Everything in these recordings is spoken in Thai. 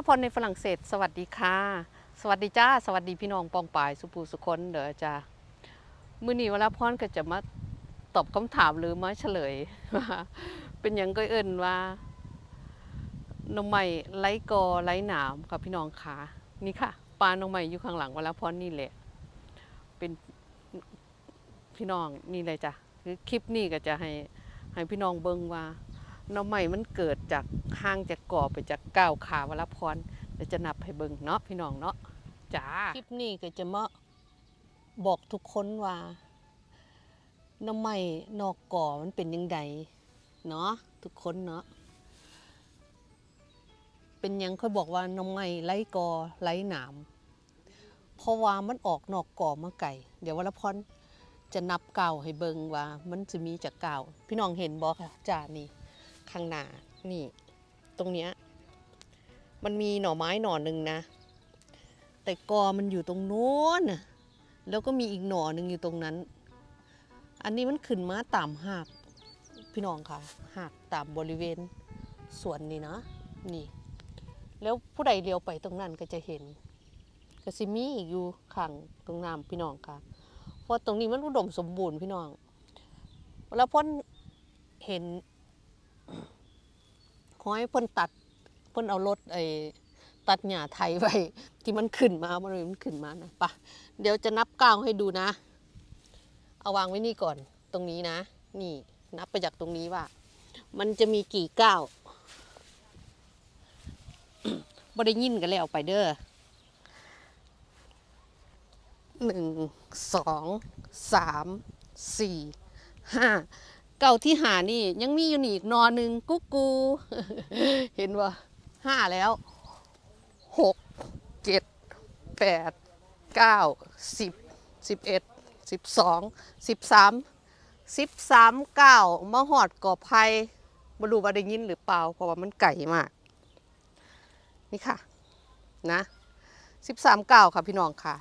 ราพรในฝรั่งเศส สวัสดีค่ะ สวัสดีจ้า สวัสดีพี่น้องปองปายสุภูสุคนเด้อจ้ามื้อนี้วราพรก็จะมาตอบคำถามหรือมาเฉลยว่าเป็นยังก็เอิ้นว่าหนมใหม่ไร้กอไร้หนามค่ะพี่น้องค่ะนี่ค่ะปลาหนมใหม่อยู่ข้างหลังวราพรนี่แหละ เป็นพี่น้องนี่เลยจ้ะคือคลิปนี้ก็จะให้ให้พี่น้องเบิ่งว่า หน้ำใหม่มันเกิดจากห่างจากก่อไปจากก้าวขาวรพรเดี๋ยวจะนับให้เบิ่งเนาะพี่น้องเนาะจ้าคลิปนี้ก็จะมาบอกทุกคนว่าหน้ำใหม่นอกก่อมันเป็นยังไงเนาะทุกคนเนาะเป็นยังค่อยบอกว่าหน้ำใหม่ไร้กอไร้หนามเพราะว่ามันออกนอกก่อมาไก่เดี๋ยววรพรจะนับเก่าให้เบิงว่ามันจะมีจากเก่าพี่น้องเห็นบ่ค่ะจ้านี่ ข้างหน้านี่ ตรงเนี้ยมันมีหน่อไม้หน่อหนึ่งนะ แต่กอมันอยู่ตรงโน้นแล้วก็มีอีกหน่อหนึ่งอยู่ตรงนั้น อันนี้มันขึ้นมาตามหากพี่น้องค่ะหากตามบริเวณสวนนี่นะนี่ แล้วผู้ใดเลี้ยวไปตรงนั้นก็จะเห็นก็สิมีอีกอยู่ข้างตรงน้ำพี่น้องค่ะเพราะตรงนี้มันอุดมสมบูรณ์พี่น้อง แล้วพ่นเห็น ขอให้เพิ่นตัดเพิ่นเอารถไอ้ตัดหญ้าไทยไว้ที่มันขึ้นมามันมันขึ้นมานะปะเดี๋ยวจะนับก้าวให้ดูนะ เอาวางไว้นี่ก่อนตรงนี้นะ นี่นับไปจากตรงนี้ว่า มันจะมีกี่ก้าวบ่ได้ยินกันแล้วไปเด้อหนึ่งสองสามสี่ห้า เก่าที่หานี่ ยังมีอยู่นี่อีกนอหนึ่งกุ๊กกู เห็นว่าห้าแล้วหกเจ็ดแปดเก้าสิบสิบเอ็ดสิบสองสิบสามสิบสามเก้ามาหอดกอไผ่บรูว่าได้ยินหรือเปล่า เพราะว่ามันไก่มาก นี่ค่ะ นะสิบสามเก้าค่ะพี่น้องค่ะ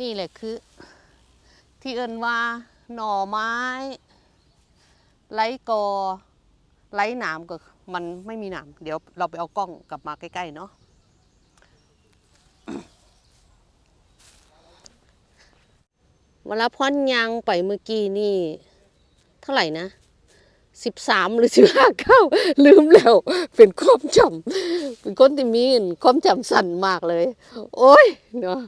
นี่แหละคือ ที่เอินว่าหน่อไม้ ไร้กอไร้หนามก็มันไม่มีหนามเดี๋ยวเราไปเอากล้องกลับมาใกล้ ๆ เนาะเวลาพ่อนยางไปเมื่อกี้นี่ เท่าไหร่นะสิบสามหรือสิบห้าเก้าลืมแล้ว เป็นความจำเป็นคนที่มีความจำสั้นมากเลย โอ้ยเนาะ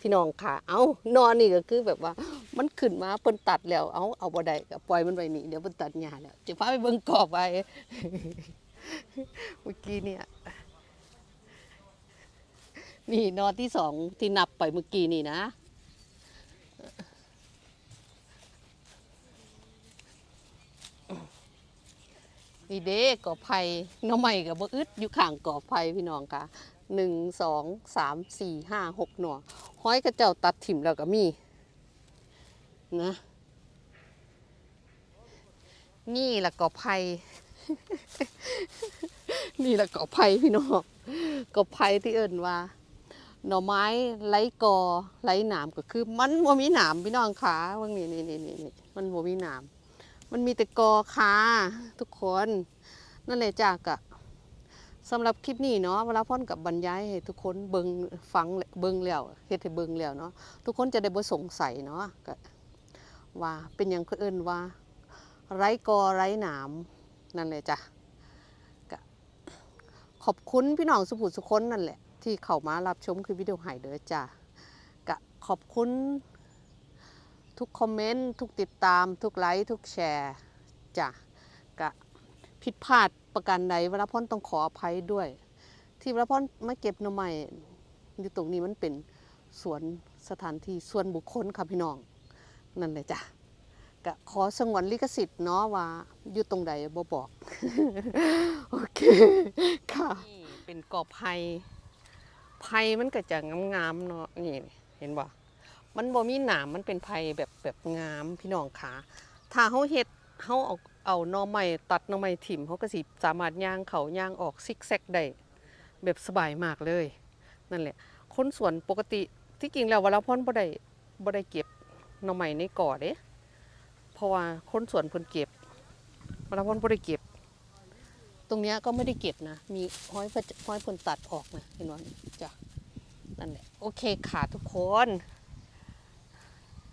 พี่น้องค่ะ เอานอนนี่ก็คือแบบว่า มันขึ้นมาเพิ่นตัดแล้ว เอาเอาบ่ได้ก็ปล่อยมันไว้นี่เดี๋ยวเพิ่นตัดหญ้าแล้วจะพาไปเบิ่งกอบไปเมื่อกี้เนี่ย นี่นอนที่สองที่นับไปเมื่อกี้นี่นะนี่เด้กอไผ่น้องใหม่กับบ่อึดอยู่ข้างกอไผ่พี่น้องค่ะหนึ่งสองสามสี่ห้าหกหน่อ ห้อยกระเจ้าตัดถิ่มแล้วก็มีนะ นี่แหละกอไผ่นี่แหละกอไผ่พี่น้องกอไผ่ที่เอิ้นว่า หน่อไม้ไร้กอไร้หนามก็คือ มันบ่มีหนามพี่น้องขาว่านี่นี่นี่นี่นี่มันบ่มีหนามมันมีแต่กอค่ะทุกคน นั่นแหละจ้ากะ สำหรับคลิปนี้เนาะเวลาพ่อนกับบรรยายให้ทุกคนเบิงฟังเบิงแล้วเฮ็ดให้เบิงแล้วเนาะทุกคนจะได้บ่สงสัยเนาะก็ว่าเป็นหยังคือเอิ้นว่า ไร้กอไร้หนามนั่นแหละจ้ะก็ขอบคุณพี่น้องสุภุสุคนนั่นแหละ ที่เข้ามารับชมคลิปวิดีโอหายเด้อจ้ะก็ขอบคุณ ทุกคอมเมนต์ ทุกติดตาม ทุกไลค์ ทุกแชร์จ้ะกะ ผิดพลาดประการใดวรพรต้องขออภัยด้วย ที่วรพรมาเก็บหน่อไม้อยู่ตรงนี้มันเป็นสวนสถานที่ส่วนบุคคลค่ะพี่น้อง นั่นเลยจ้ะกะขอสงวนลิขสิทธิ์เนาะว่าอยู่ตรงใดบ่บอก โอเคค่ะนี่เป็นกอบไผ่ไผ่มันก็จะงามๆเนาะนี่เห็นบ่มันบ่มีหนามมันเป็นไผ่แบบแบบงามพี่น้องขาถ้าเฮาเฮ็ดเฮาเอา เอาหน่อไม้ตัดหน่อไม้ถิ่มเขาก็สิสามารถย่างเขาย่างออกซิกแซกได้แบบสบายมากเลย นั่นแหละ คนสวนปกติที่จริงแล้ววลาพ่นบ่ได้บ่ได้เก็บหน่อไม้ในก่อเด้เพราะว่าคนสวนเพิ่นเก็บวลาพ่นบ่ได้เก็บ ตรงเนี้ยก็ไม่ได้เก็บนะ มีห้อยพระห้อยผลตัดออกนะเห็นไหมจ้ะนั่นแหละโอเคค่ะทุกคน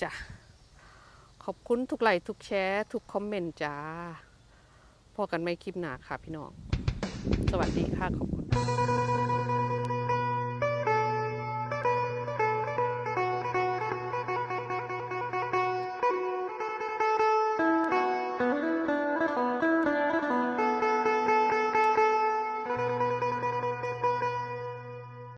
จ้ะ ขอบคุณทุกไลค์ทุกแชร์ ทุกคอมเมนต์จ้าพอกันไม่คลิปหนาค่ะพี่น้อง สวัสดีค่ะ ขอบคุณ